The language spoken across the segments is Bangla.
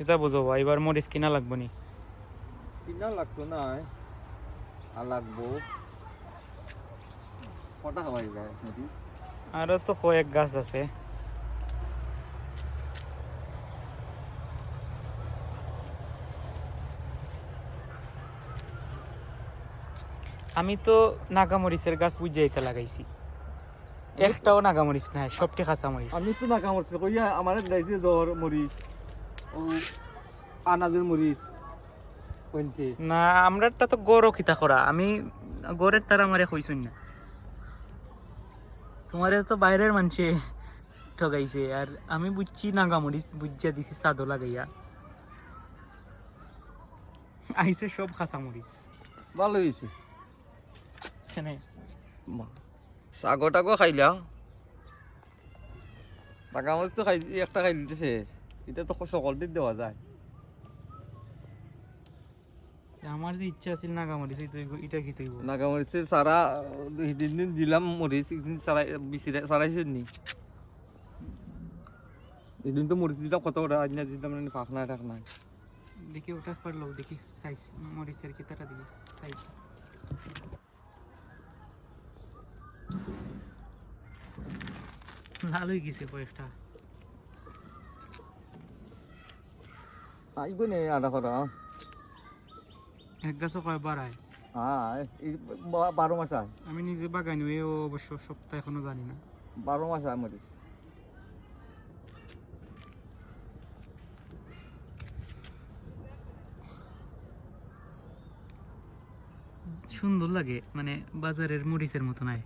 এটা বুঝো এবার মরিচ কিনা লাগবো নি। কিনা লাগতো না আর লাগবো। কটা হওয়াই যায় মরিচ আরও তো কয়েক গাছ আছে। আমি তো নাগামরিচের গাছ বুঝাইতে লাগাইছি। একটাও নাগামরিচ নাই সবটি কাঁচা মরিচ আমি তো না কামড়ছে কইয়া আমার গাইছে জ্বর মরিচ। আনাজের মরিচ না আমরারটা তো গরও খিতা করা। আমি গরের তারা আমারে কইছুন না। তোমারে তো বাইরের মানুষে ঠগাইছে। আর আমি বুঝছি নাগামরিচ বুঝিয়া দিছি সাদো লাগাইয়া। আইছে সব খাসা মরিচ। ভালো হয়েছে এখানে শাগো টাগো খাইলা টাকা মরিচ তো খাই একটা খাই দিতে শেষ এটা তো সকল দিন দেওয়া যায়। আমার যে ইচ্ছা আছিল নাগামরিচ এটা কি তৈব নাগা মরিচের সারা দিন দিন দিলাম মরিচ একদিন সারাই বিচিরা সারাইছে নি। এদিন তো মরিচ দিলাম কত কটা আজ না দিলাম না ফাঁক না দেখি ওটা পারল দেখি সাইজ মরিচের কিতাটা দেখি সাইজ লাল হয়ে গেছে কয়েকটা। আইব নে আধা করা এক গাছও কয় বাড়ায়? হ্যাঁ বারো মাস আয়। আমি নিজে বাগানি হয়ে অবশ্য সপ্তাহ এখনও জানি না। বারো মাস আয় মরিচ। সুন্দর লাগে মানে বাজারের মরিচের মতো নাই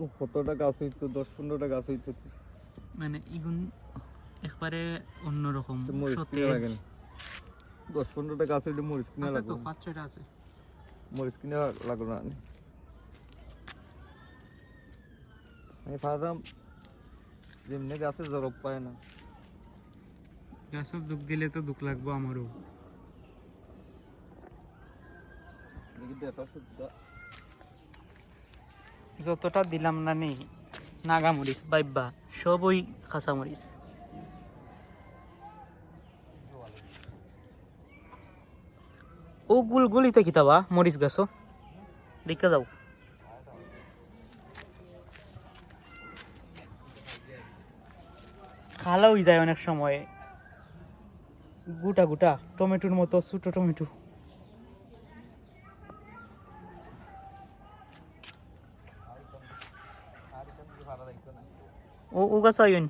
ও কতটা গাছ হইতো দশ পনেরোটা গাছ হইতো। মানে ইগুন একবারে অন্যরকম সতেজ। দশ পনেরোটা গাছ হইলে মরিচ কিনে লাগবে। পাঁচ ছয়টা আছে। মরিচ কিনে লাগল না আমি ভাবলাম যেমনি গাছে জরব পায় না। গাছের দুঃখ দিলে তো দুঃখ লাগবো আমারও। দেখি দেখা শুদ্ধ। যতটা দিলাম না নেই নাগা মরিচ বাইবা সব ওই খাসা মরিচ ও গুল গুলিতে কিতাবা মরিচ গাছও? দেখা যাও। খালা হয়ে যায় অনেক সময়। গোটা গোটা, টমেটোর মতো, ছোটো টমেটো। ও গাছ আইন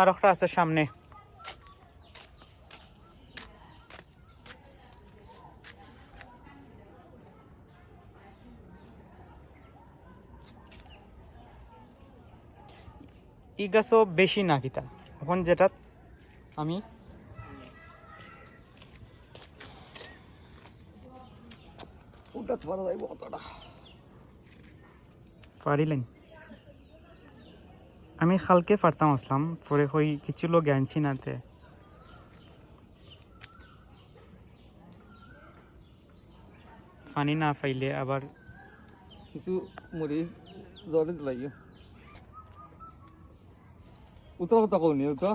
আর একটা আছে সামনে। ই গাছও বেশি না কিতা। এখন যেটা আমি পারা যাইব পারিলেন। আমি খালকে পারতাম আসলাম পরে হই কিছু লোক আনছি নাতে পানি না পাইলে আবার কিছু মরিচ জলে দিলাইও উত্তর কথা কওনি উত্তর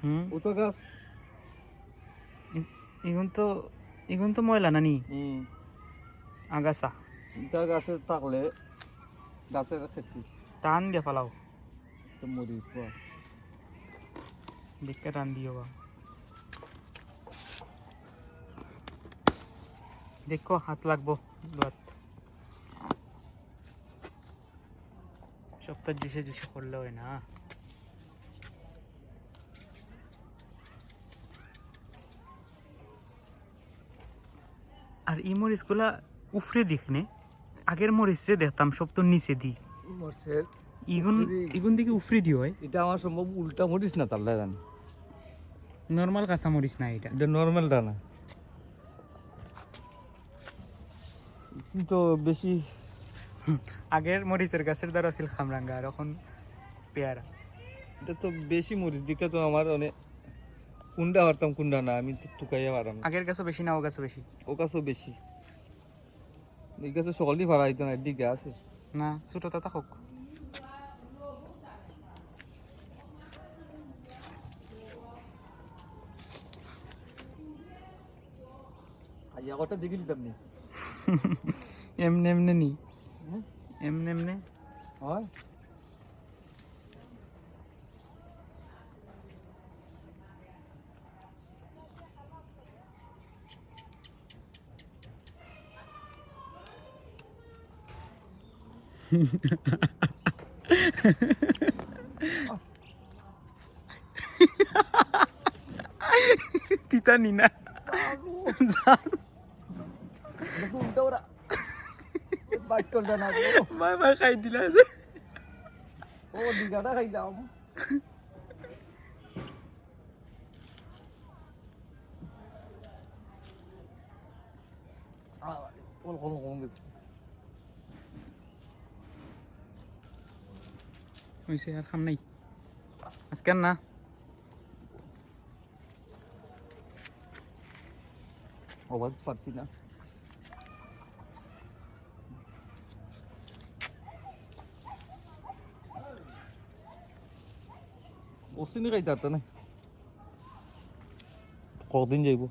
হুম উত্তর গাছ এগুন তো এগুন তো ময়লা নানি হুম আগাছা এটা গাছে থাকলে গাছের ক্ষেত্রে টান দিয়ে ফেলাও তো পাওয়া দেখতে টান দিও বা দেখো হাত লাগবো দুয়াত সপ্তাহ জুসে জুসে করলে হয় না। আর এই মরিচগুলা উফরে দেখনে আগের মরিচ যে দেখতাম সব তো নিচে দি মরিচের ইগুন ইগুন দিকে উফরে দি হয় এটা আমার সম্ভব উল্টা মরিচ না তাহলে জানি নর্মাল কাঁচা মরিচ না এটা। এটা নর্মালটা না। কিন্তু বেশি আগের মরিচের গাছের দ্বারা ছিল খামরাঙ্গা আর এখন পেয়ারা। এটা তো বেশি মরিচ দিকে তো আমার অনেক কুন্ডা হারতাম কুন্ডা না আমি টুকাইয়া পারাম আগের গাছও বেশি না ও গাছও বেশি? ও গাছও বেশি। এই গাছে সকলই ভাড়া হইতো না এদিকে আছে। না ছোট তা হোক। এমনি এমনি নি। হুম? এমনে এমনে হয় তিতা নি না দেখো উল্টা ওরা বাইক করবে না বাই বাই খাই দিলা ও দিঘাটা খাইলাম কোন কোন কোন হইছে আর খাম নাই আজকে আর না অবাধ পারছি না ওসিনি খাইতে পারত না? কদিন যাইব?